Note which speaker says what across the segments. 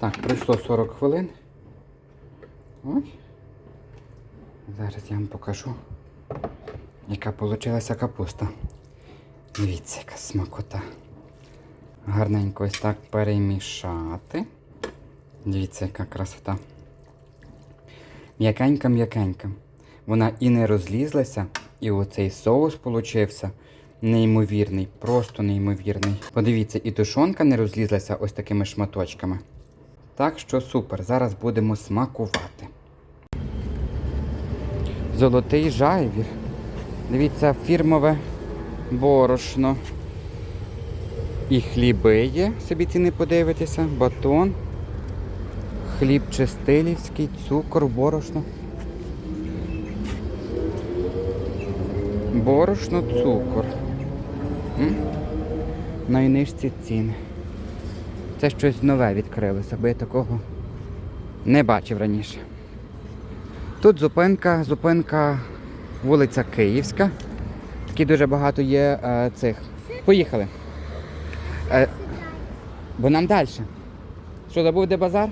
Speaker 1: Так, пройшло 40 хвилин. Ой. Зараз я вам покажу, яка вийшла капуста. Дивіться, яка смакота. Гарненько ось так перемішати. Дивіться, яка красота. М'якенька-м'якенька. Вона і не розлізлася, і оцей соус получився неймовірний, просто неймовірний. Подивіться, і тушонка не розлізлася ось такими шматочками. Так що супер, зараз будемо смакувати. Золотий жайвір. Дивіться, фірмове борошно. І хліби є, собі ціни подивитися, батон, хліб чистилівський, цукор, борошно. Борошно, цукор. Найнижчі ціни. Це щось нове відкрилося, бо я такого не бачив раніше. Тут зупинка, зупинка вулиця Київська. Такі дуже багато є е, цих. Поїхали. Е, бо нам далі. Що забув, де базар?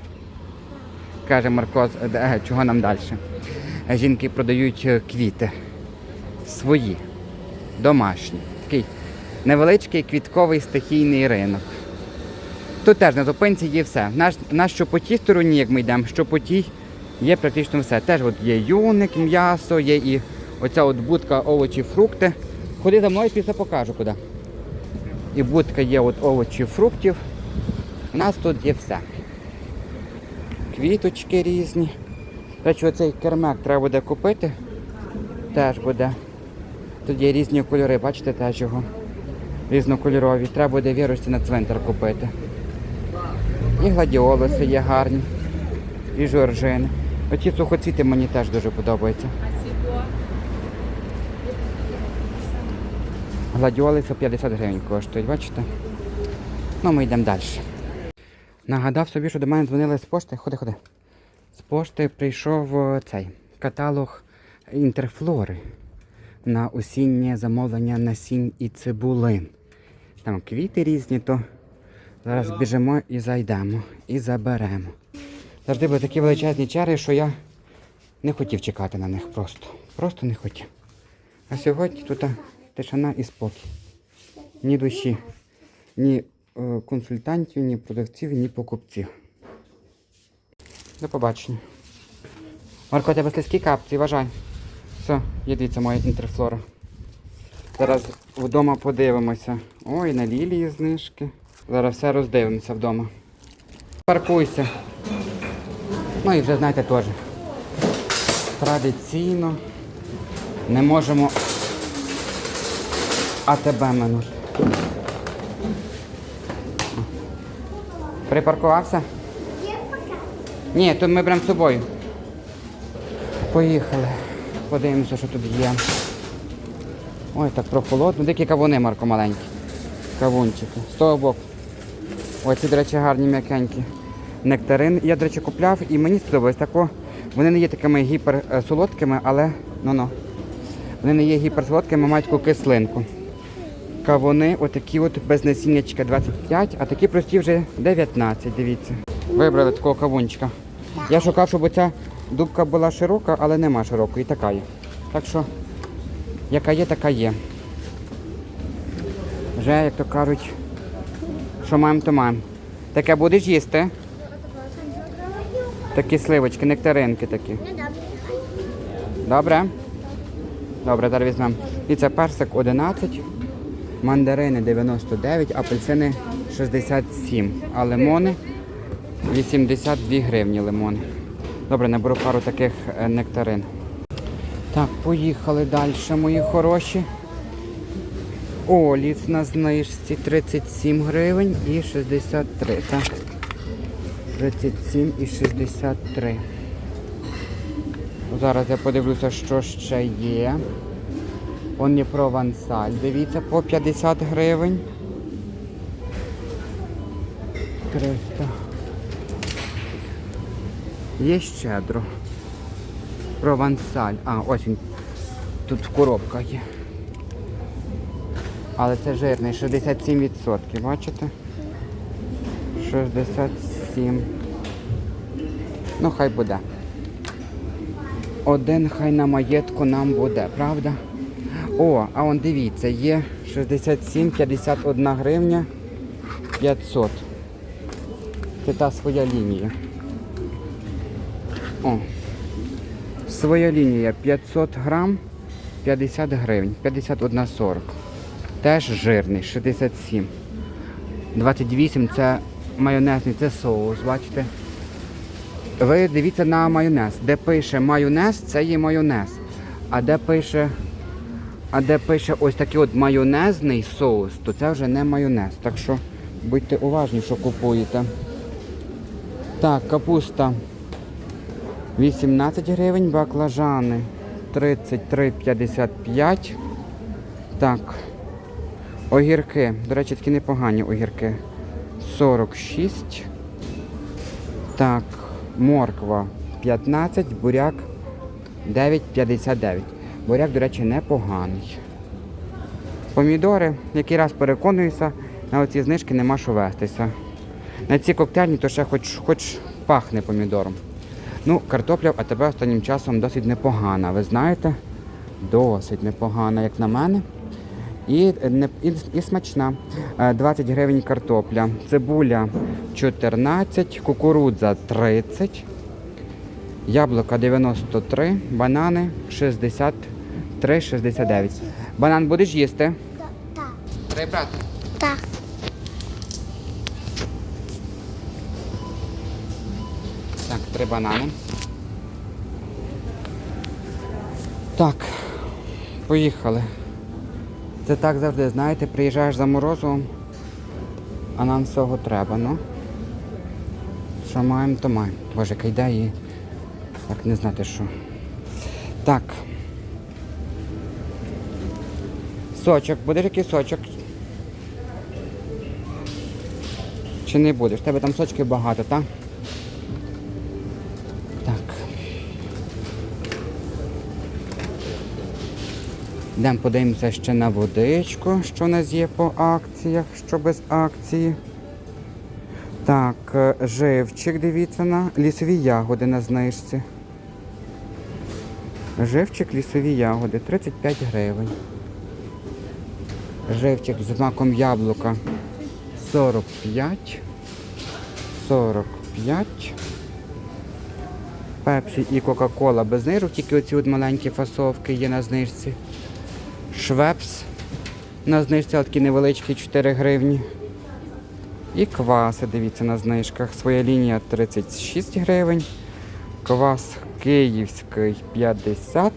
Speaker 1: Каже Марко, е, чого нам далі? Е, Жінки продають е, квіти. Свої, домашні. Такий невеличкий квітковий стихійний ринок. Тут теж на зупинці є все. Наш, наш що по тій стороні, як ми йдемо, що по тій є практично все. Теж от є юник, м'ясо, є і оця от будка овочі, фрукти. Ходи за мною, після покажу куди. І будка є от овочі, фруктів. У нас тут є все. Квіточки різні. Речі, оцей кермек треба буде купити. Теж буде. Тут є різні кольори, бачите, теж його. Різнокольорові. Треба буде вірусі на цвинтар купити. І гладіолуси є гарні, і жоржини. Оці сухоцвіти мені теж дуже подобаються. Гладіолуси 50 гривень коштують, бачите? Ну, ми йдемо далі. Нагадав собі, що до мене дзвонили з пошти. Ходи, ходи. З пошти прийшов е, цей каталог інтерфлори на осіннє замовлення насінь і цибулин. Там квіти різні, то зараз біжимо і зайдемо, і заберемо. Завжди були такі величезні черги, що я не хотів чекати на них просто. Просто не хотів. А сьогодні тут тишина і спокій. Ні душі, ні е, консультантів, ні продавців, ні покупців. До побачення. Марко, тебе слизькі капці, вважай. Все, є дивіться моя інтерфлора. Зараз вдома подивимося. Ой, на лілії знижки. Зараз все роздивимося вдома. Паркуйся. Ну і вже знаєте теж. Традиційно не можемо АТБ минути. Припаркувався? Ні, тут ми беремо з собою. Поїхали. Подивимося, що тут є. Ой, так прохолодно. Дикі кавуни, Марко, маленькі. Кавунчики. З того боку. Ось ці, до речі, гарні м'якенькі. Нектарин. Я, до речі, купляв і мені сподобалось тако. Вони не є такими гіперсолодкими, але ну-ну. Вони не є гіперсолодкими, мають таку кислинку. Кавуни, отакі от без насіннячка 25, а такі прості вже 19, дивіться. Вибрали такого кавунчика. Я шукав, щоб оця дубка була широка, але нема широкої, така є. Так що, яка є, така є. Вже, як то кажуть, що маємо, то маємо. Таке будеш їсти? Такі сливочки, нектаринки такі. Добре? Добре, зараз візьмемо. І це персик 11, мандарини 99, апельсини 67, а лимони 82 гривні лимони. Добре, наберу пару таких е, нектарин. Так, поїхали далі, мої хороші. О, ліс на знижці 37 гривень і 63, так. 37 і 63. Зараз я подивлюся, що ще є. Он є провансаль. Дивіться, по 50 гривень. 300. Є щедро. Провансаль. А, ось він. Тут коробка є. Але це жирний, 67%, бачите? 67. Ну, хай буде. Один хай на маєтку нам буде, правда? О, а он дивіться, є 67, 51 гривня 500. Це та своя лінія. О. Своя лінія 500 грам 50 гривень, 51,40. Теж жирний, 67. 28 це майонезний, це соус, бачите? Ви дивіться на майонез. Де пише майонез, це є майонез. А де пише, а де пише ось такий от майонезний соус, то це вже не майонез. Так що будьте уважні, що купуєте. Так, капуста 18 гривень, баклажани 33,55. Так. Огірки, до речі, такі непогані огірки. 46. Так, морква 15, буряк 9,59. Буряк, до речі, непоганий. Помідори, який раз переконуюся, на оці знижки нема що вестися. На ці коктейльні то ще хоч, хоч пахне помідором. Ну, картопля а тебе останнім часом досить непогана. Ви знаєте? Досить непогана, як на мене. І, і, і смачна. Е, 20 гривень картопля. Цибуля 14, кукурудза 30, яблука 93, банани 63,69. Банан будеш їсти?
Speaker 2: Так.
Speaker 1: Треба брати.
Speaker 2: Так.
Speaker 1: Так, три банани. Так, поїхали. Це так завжди, знаєте, приїжджаєш за морозивом, а нам всього треба, ну. Що маємо, то маємо. Боже, кайда і так не знати що. Так. Сочок, будеш який сочок? Чи не будеш? В тебе там сочків багато? Так. Йдемо подивимося ще на водичку, що в нас є по акціях, що без акції. Так, е, живчик, дивіться на лісові ягоди на знижці. Живчик лісові ягоди 35 гривень. Живчик з маком яблука 45. 45. Пепсі і Кока-Кола без знижок, тільки оці от маленькі фасовки є на знижці. Швепс на знижці, такі невеличкі 4 гривні. І кваси, дивіться, на знижках. Своя лінія 36 гривень. Квас київський 50.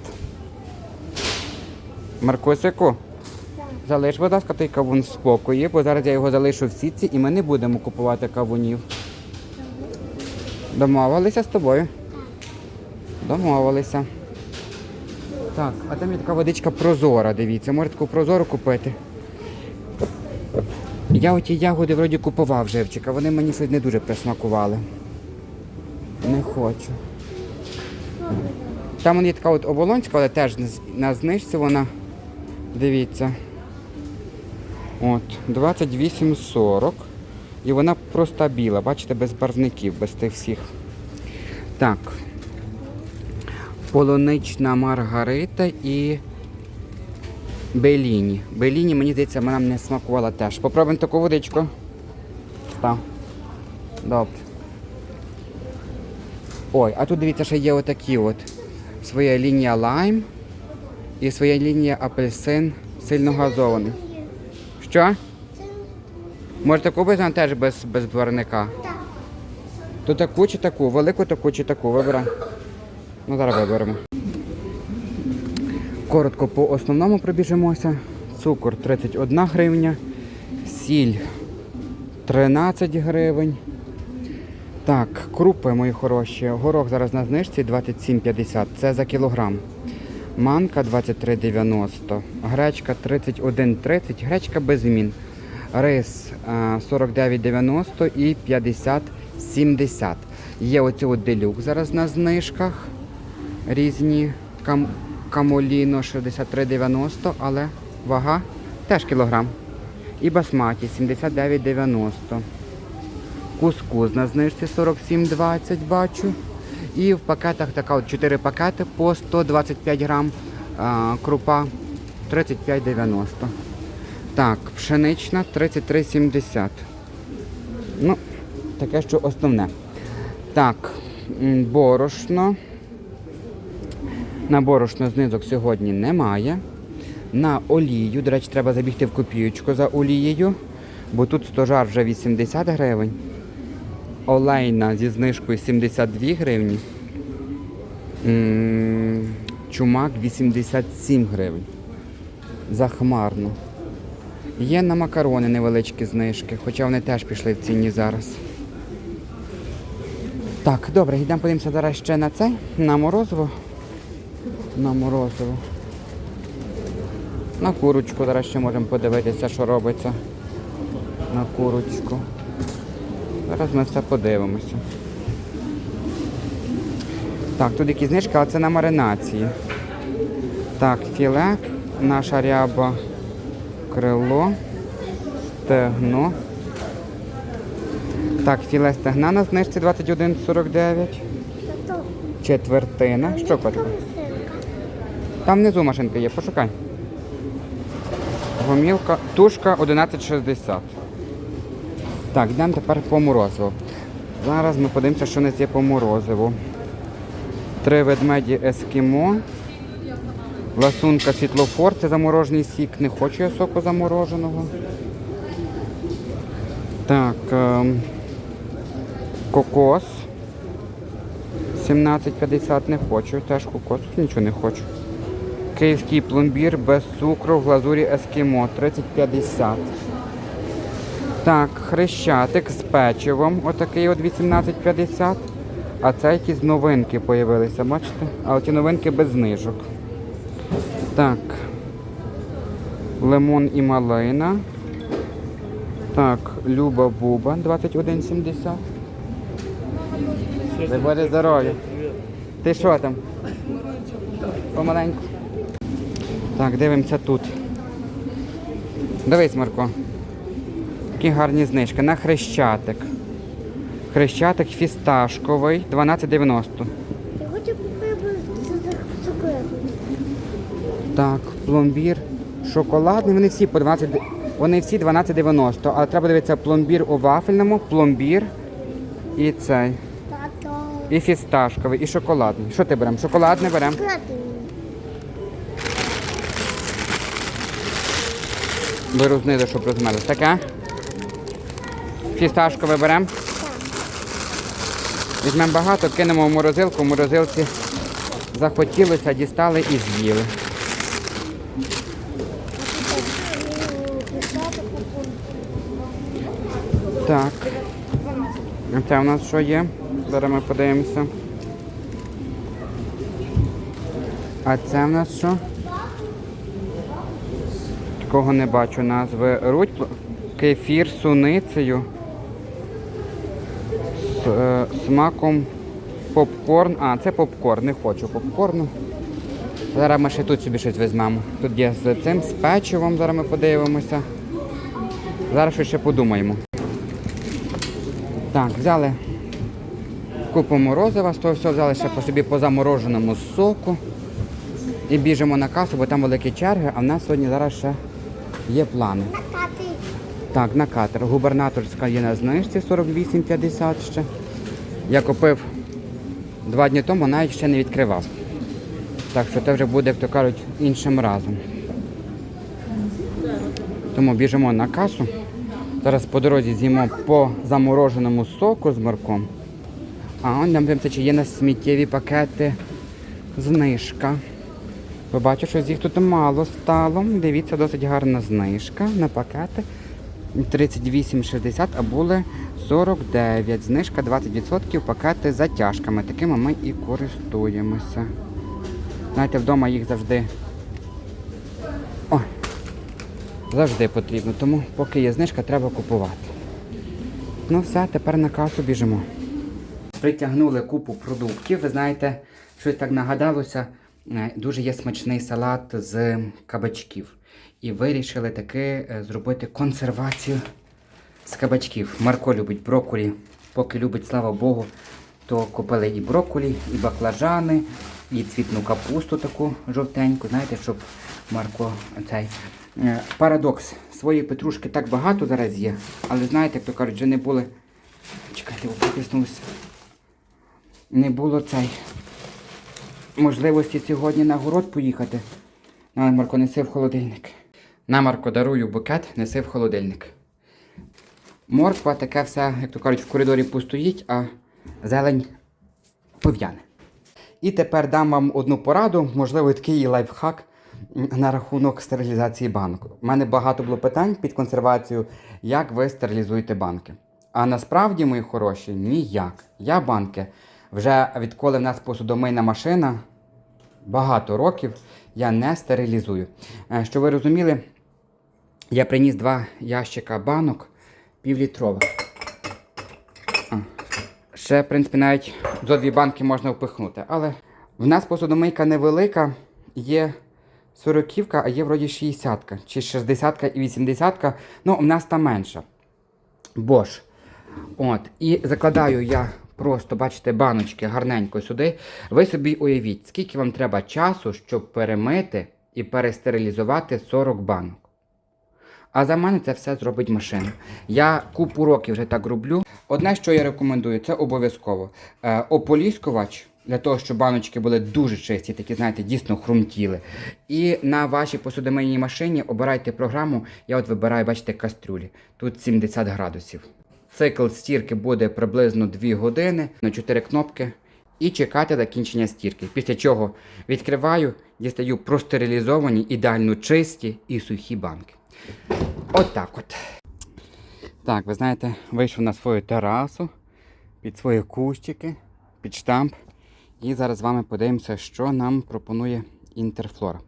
Speaker 1: Маркусику, залиш, будь ласка, той кавун в спокої, бо зараз я його залишу в сітці і ми не будемо купувати кавунів. Домовилися з тобою? Домовилися. Так, а там є така водичка прозора, дивіться. Можете таку прозору купити. Я оті ягоди вроді купував живчика, вони мені щось не дуже присмакували. Не хочу. Там є така от оболонська, але теж на знижці вона. Дивіться. От, 28,40. І вона просто біла, бачите, без барвників, без тих всіх. Так. Полунична маргарита і Беліні. Беліні, мені здається, вона не смакувала теж. Попробуємо таку водичку. Так. Добре. Ой, а тут дивіться, ще є отакі от. Своя лінія лайм і своя лінія апельсин сильно газований. Що? Можете купити вона теж без, без барвника?
Speaker 2: Так.
Speaker 1: То таку чи таку, велику таку чи таку, вибирай. Ну, зараз виберемо. Коротко по основному пробіжимося. Цукор 31 гривня, сіль 13 гривень. Так, крупи мої хороші. Горох зараз на знижці 27,50. Це за кілограм. Манка 23,90. Гречка 31,30. Гречка без змін. Рис е, 49,90 і 50,70. Є от делюк зараз на знижках. Різні кам... камоліно 63,90, але вага теж кілограм. І басматі 79,90. Кускус на знижці 47,20 бачу. І в пакетах така от 4 пакети по 125 грам. А, крупа 35,90. Так, пшенична 33,70. Ну, таке, що основне. Так, борошно. На борошно знизок сьогодні немає. На олію, до речі, треба забігти в копіючку за олією, бо тут стожар вже 80 гривень. Олейна зі знижкою 72 гривні. Чумак 87 гривень. Захмарно. Є на макарони невеличкі знижки, хоча вони теж пішли в ціні зараз. Так, добре, йдемо подивимося зараз ще на цей, на морозиво. На морозиво. На курочку зараз ще можемо подивитися, що робиться. На курочку. Зараз ми все подивимося. Так, тут які знижки, але це на маринації. Так, філе, наша ряба, крило, стегно. Так, філе стегна на знижці 21,49. Четвертина. Що котику? Там внизу машинка є, пошукай. Гомілка, тушка 11,60. Так, йдемо тепер по морозиву. Зараз ми подивимося, що у нас є по морозиву. Три ведмеді ескімо. Ласунка світлофор, це заморожений сік. Не хочу я соку замороженого. Так. ем, кокос. 17,50 не хочу. Теж кокос, нічого не хочу. Київський пломбір без цукру в глазурі ескімо 30,50. Так, хрещатик з печивом, отакий от 18,50. А це якісь новинки з'явилися, бачите? А ті новинки без знижок. Так. Лимон і малина. Так, Люба Буба 21,70. Дай Боже здоров'я. Ти що там? Помаленьку. Так, дивимося тут. Дивись, Марко. Такі гарні знижки. На хрещатик. Хрещатик фісташковий 12,90.
Speaker 2: Я хочу цукерку.
Speaker 1: Так, пломбір шоколадний. Вони всі по 12, вони всі 12,90. Але треба дивитися пломбір у вафельному, пломбір і цей. І фісташковий, і шоколадний. Що ти беремо? Шоколадний беремо. Беру щоб розмерзлось. Таке. Фісташкове беремо. Візьмемо багато, кинемо в морозилку, в морозилці захотілося, дістали і з'їли. Так. Це у нас що є? Зараз ми подивимося. А це в нас що? Такого не бачу назви. Руть кефір з суницею. З е, смаком попкорн. А, це попкорн, не хочу попкорну. Зараз ми ще тут собі щось візьмемо. Тут є з цим, з печивом, зараз ми подивимося. Зараз ще подумаємо. Так, взяли купу морозива, з того всього взяли ще по собі по замороженому соку. І біжимо на касу, бо там великі черги, а в нас сьогодні зараз ще є плани.
Speaker 2: Тати.
Speaker 1: Так, на катер. Губернаторська є на знижці 48,50 ще. Я купив два дні тому, навіть ще не відкривав. Так що це вже буде, як то кажуть, іншим разом. Тому біжимо на касу. Зараз по дорозі з'їмо по замороженому соку з морком. А он нам дивимося, чи є на сміттєві пакети знижка. Ви бачите, що їх тут мало стало. Дивіться, досить гарна знижка на пакети. 38,60, а були 49. Знижка 20%, пакети з затяжками. Такими ми і користуємося. Знаєте, вдома їх завжди. Ой, завжди потрібно, тому поки є знижка, треба купувати. Ну все, тепер на касу біжимо. Притягнули купу продуктів. Ви знаєте, щось так нагадалося. Е, Дуже є смачний салат з кабачків. І вирішили таки е, зробити консервацію з кабачків. Марко любить брокколі, поки любить, слава Богу, то купили і брокколі, і баклажани, і цвітну капусту таку жовтеньку, знаєте, щоб Марко цей. Е, Парадокс. Своєї петрушки так багато зараз є, але знаєте, як то кажуть, вже не були. Чекайте, потиснувся. Не було цей можливості сьогодні на город поїхати. На Марко, неси в холодильник. На Марко, дарую букет, неси в холодильник. Морква таке все, як то кажуть, в коридорі постоїть, а зелень пов'яне. І тепер дам вам одну пораду, можливо, такий лайфхак на рахунок стерилізації банок. У мене багато було питань під консервацію, як ви стерилізуєте банки. А насправді, мої хороші, ніяк. Я банки вже відколи в нас посудомийна машина, багато років я не стерилізую. Е, Щоб ви розуміли, я приніс два ящика банок півлітрових. Ще, в принципі, навіть зо дві банки можна впихнути. Але в нас посудомийка невелика, є 40 а є вроді 60 чи 60 і 80 Ну, в нас там менша. Bosch. От. І закладаю я просто, бачите, баночки гарненько сюди. Ви собі уявіть, скільки вам треба часу, щоб перемити і перестерилізувати 40 банок. А за мене це все зробить машина. Я купу років вже так роблю. Одне, що я рекомендую, це обов'язково. Е, ополіскувач для того, щоб баночки були дуже чисті, такі, знаєте, дійсно хрумтіли. І на вашій посудомийній машині обирайте програму. Я от вибираю, бачите, кастрюлі. Тут 70 градусів. Цикл стірки буде приблизно 2 години на 4 кнопки. І чекати закінчення стірки. Після чого відкриваю, дістаю простерилізовані, ідеально чисті і сухі банки. От так от. Так, ви знаєте, вийшов на свою терасу, під свої кущики, під штамп. І зараз з вами подивимося, що нам пропонує Інтерфлора.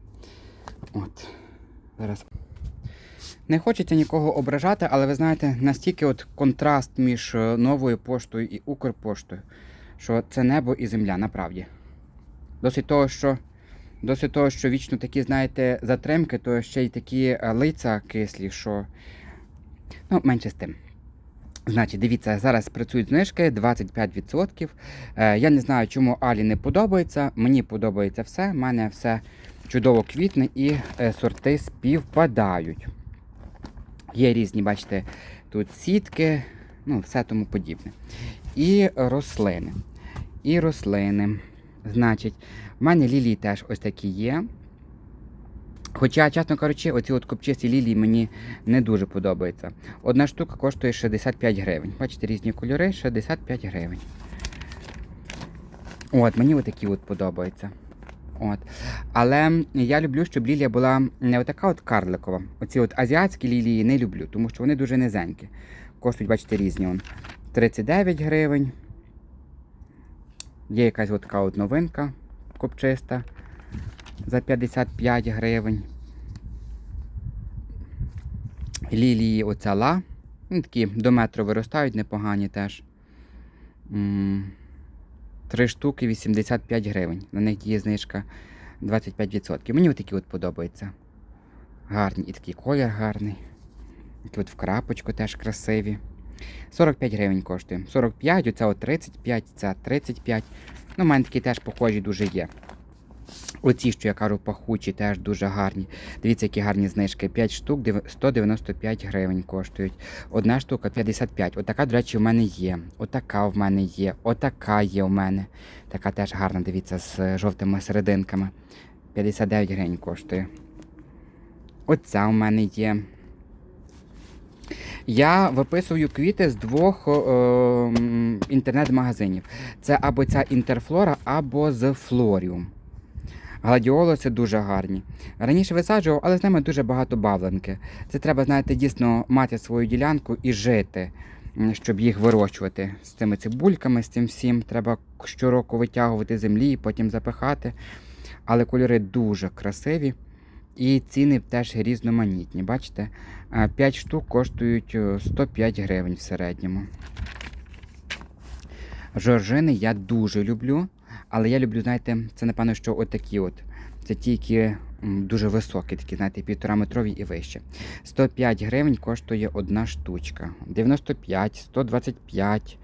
Speaker 1: От. Зараз. Не хочеться нікого ображати, але ви знаєте, настільки от контраст між е, новою поштою і Укрпоштою, що це небо і земля, направді. Досить того, що Досить того, що вічно такі, знаєте, затримки, то ще й такі е, лиця кислі, що. Ну, менше з тим. Значить, дивіться, зараз працюють знижки 25%. Е, я не знаю, чому Алі не подобається. Мені подобається все. У мене все чудово квітне і е, сорти співпадають. Є різні, бачите, тут сітки, ну, все тому подібне. І рослини. І рослини. Значить, в мене лілії теж ось такі є. Хоча, чесно кажучи, оці от копчасті лілії мені не дуже подобаються. Одна штука коштує 65 гривень. Бачите, різні кольори 65 гривень. От, мені отакі от подобаються. От. Але я люблю, щоб лілія була не отака от карликова. Оці от азіатські лілії не люблю, тому що вони дуже низенькі. Коштують, бачите, різні. Он. 39 гривень. Є якась от така от новинка копчиста за 55 гривень. Лілії оця ла. Ну, такі до метру виростають, непогані теж. Три штуки 85 гривень. На них є знижка 25%. Мені такі от подобаються. Гарні. І такий колір гарний. Такі от в крапочку теж красиві. 45 гривень коштує. 45, оця от 35, ця 35. Ну, в мене такі теж похожі дуже є. Оці, що я кажу, пахучі, теж дуже гарні. Дивіться, які гарні знижки. 5 штук 195 гривень коштують. Одна штука 55. Отака, до речі, в мене є. Отака в мене є. Отака є в мене. Така теж гарна, дивіться, з жовтими серединками. 59 гривень коштує. Оця в мене є. Я виписую квіти з двох е, інтернет-магазинів. Це або ця Інтерфлора, або з Флоріум. Гладіолуси дуже гарні. Раніше висаджував, але з ними дуже багато бавленки. Це треба, знаєте, дійсно мати свою ділянку і жити, щоб їх вирощувати. З цими цибульками, з цим всім. Треба щороку витягувати землі, потім запихати. Але кольори дуже красиві. І ціни теж різноманітні. Бачите, 5 штук коштують е, 105 гривень в середньому. Жоржини я дуже люблю, але я люблю, знаєте, це напевно, що отакі от. Це ті, які дуже високі, такі, знаєте, півтора метрові і вище. 105 гривень коштує одна штучка. 95, 125,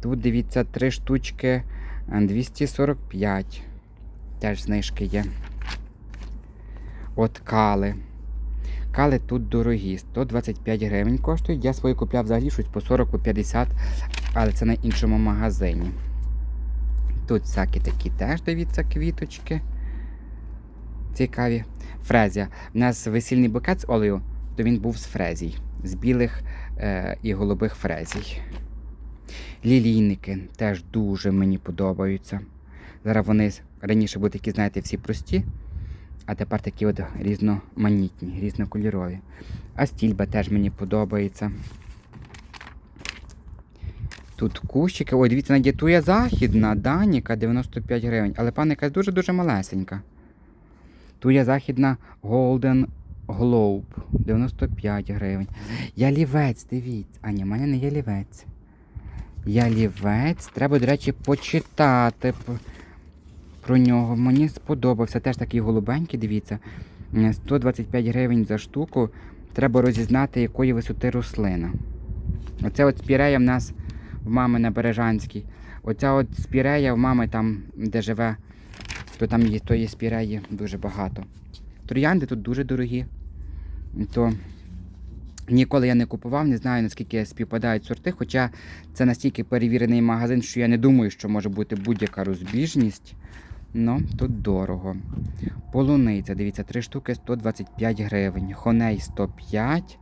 Speaker 1: Тут дивіться, три штучки е, 245. Теж знижки є. От кали. Кали тут дорогі, 125 гривень коштують. Я свої купляв взагалі щось по 40 по 50, але це на іншому магазині. Тут всякі такі теж дивіться квіточки. Цікаві. Фрезія. У нас весільний букет з олею, то він був з фрезій, з білих е, і голубих фрезій. Лілійники теж дуже мені подобаються. Зараз вони раніше були такі, знаєте, всі прості, а тепер такі от різноманітні, різнокольорові. А стільба теж мені подобається. Тут кущики. Ой, дивіться, надітує західна, Даніка 95 гривень, але паника дуже-дуже малесенька. Туя західна Golden Globe 95 гривень. Ялівець, дивіться. А ні, в мене не ялівець. Ялівець. Треба, до речі, почитати про нього. Мені сподобався. Теж такий голубенький, дивіться. 125 гривень за штуку. Треба розізнати, якої висоти рослина. Оце от спірея в нас в мами на Бережанській. Оця от спірея в мами там, де живе, то там є тої спіреї дуже багато. Троянди тут дуже дорогі. То ніколи я не купував, не знаю наскільки співпадають сорти, хоча це настільки перевірений магазин, що я не думаю, що може бути будь-яка розбіжність. Ну, тут дорого. Полуниця, дивіться, три штуки 125 гривень. Хоней 105.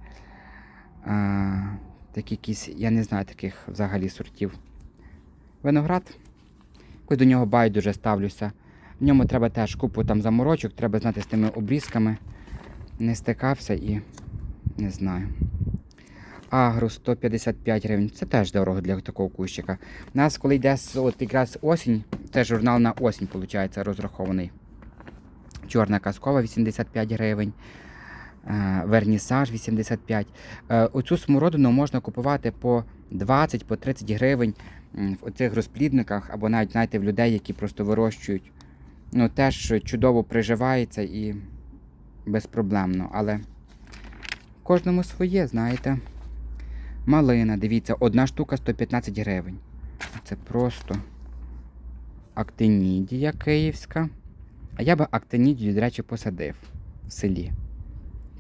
Speaker 1: А, такі якісь, я не знаю таких взагалі сортів. Виноград. Якось до нього байдуже ставлюся. В ньому треба теж купу там заморочок, треба знати з тими обрізками. Не стикався і не знаю. Агро 155 гривень. Це теж дорого для такого кущика. У нас, коли йде от якраз осінь, це журнал на осінь, виходить, розрахований. Чорна казкова 85 гривень. Е, Вернісаж 85. Е, Оцю смородину можна купувати по 20 по 30 гривень в оцих розплідниках, або навіть знаєте, в людей, які просто вирощують. Ну, теж чудово приживається і безпроблемно. Але кожному своє, знаєте. Малина, дивіться, одна штука 115 гривень. Це просто актинідія київська. А я би актинідію, до речі, посадив в селі.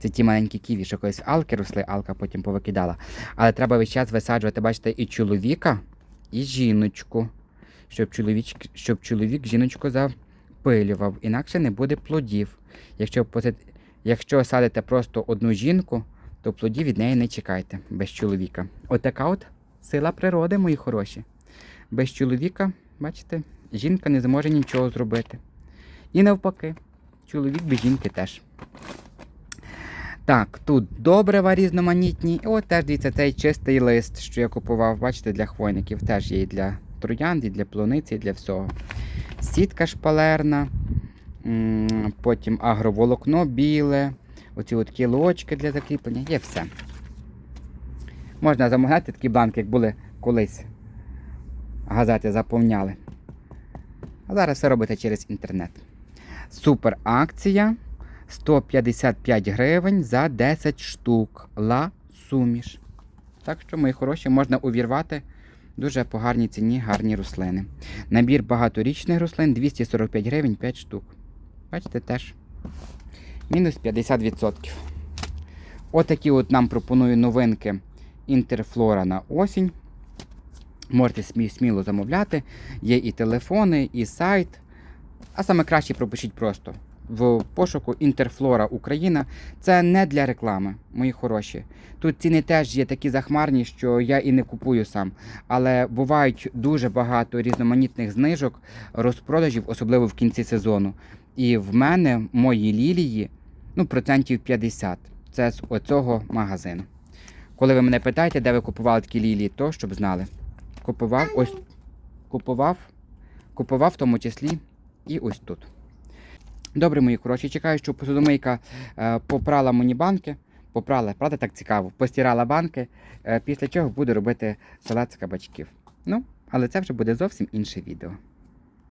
Speaker 1: Це ті маленькі ківі, що колись алки росли, алка потім повикидала. Але треба весь час висаджувати, бачите, і чоловіка, і жіночку. Щоб чоловік, щоб чоловік жіночку запилював. Інакше не буде плодів. Якщо, Якщо садите просто одну жінку, то плодів від неї не чекайте без чоловіка. Отака от сила природи, мої хороші. Без чоловіка, бачите, жінка не зможе нічого зробити. І навпаки, чоловік без жінки теж. Так, тут добрива різноманітні. І от теж дивіться, цей чистий лист, що я купував, бачите, для хвойників. Теж є і для троянд, і для плониці, і для всього. Сітка шпалерна, потім агроволокно біле, оці от кілочки для закріплення, є все. Можна замовляти такі бланки, як були колись. Газети заповняли. А зараз все робите через інтернет. Супер акція. 155 гривень за 10 штук. Ла суміш. Так що, мої хороші, можна увірвати дуже по гарній ціні гарні рослини. Набір багаторічних рослин 245 гривень 5 штук. Бачите, теж. Мінус 50%. Отакі от нам пропоную новинки Інтерфлора на осінь. Можете сміло замовляти. Є і телефони, і сайт. А саме краще пропишіть просто в пошуку Інтерфлора Україна. Це не для реклами, мої хороші. Тут ціни теж є такі захмарні, що я і не купую сам. Але бувають дуже багато різноманітних знижок, розпродажів, особливо в кінці сезону. І в мене мої лілії ну, процентів 50. Це з оцього магазину. Коли ви мене питаєте, де ви купували такі лілії, то щоб знали. Купував ось купував, купував в тому числі і ось тут. Добре, мої коротше, чекаю, що посудомийка е, попрала мені банки. Попрала, правда, так цікаво. Постирала банки, е, після чого буду робити салат з кабачків. Ну, але це вже буде зовсім інше відео.